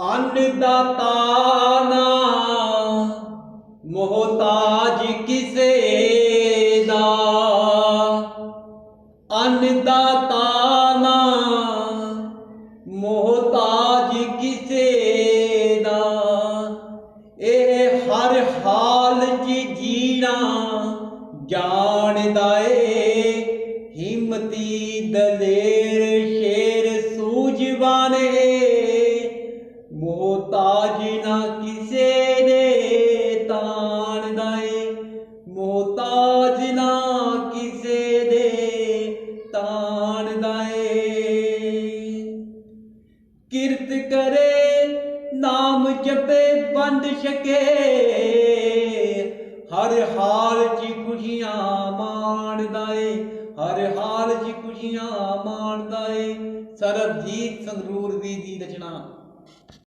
ਅੰਨ ਦਾਤਾ ਨਾ ਮੋਹਤਾਜ ਕਿਸੇ ਦਾ। ਅੰਨ ਦਾਤਾ ਨਾ ਮੋਹਤਾਜ ਕਿਸੇ ਦਾ। ਇਹ ਹਰ ਹਾਲ 'ਚ ਜੀਣਾ ਜਾਣਦਾ ਏ। ਹਿੰਮਤੀ ਦਲੇਰ ਸ਼ੇਰ ਸੂਝਵਾਨੇ ਮੁਹਤਾਜ ਨਾ ਕਿਸੇ ਦੇ ਤਾਣਦਾ ਏ ਮੋਹਤਾਜ਼ ਨਾ ਕਿਸੇ ਦੇ ਤਾਣਦਾ ਏ ਕਿਰਤ ਕਰੇ, ਨਾਮ ਜਪੇ ਬੰਦ ਛਕੇ। ਹਰ ਹਾਲ 'ਚ ਖੁਸ਼ੀਆਂ ਮਾਣਦਾ ਏ ਹਰ ਹਾਲ 'ਚ ਖੁਸ਼ੀਆਂ ਮਾਣਦਾ ਏ ਸਰਬਜੀਤ ਸੰਗਰੂਰ ਦੀ ਦੀ ਰਚਨਾ।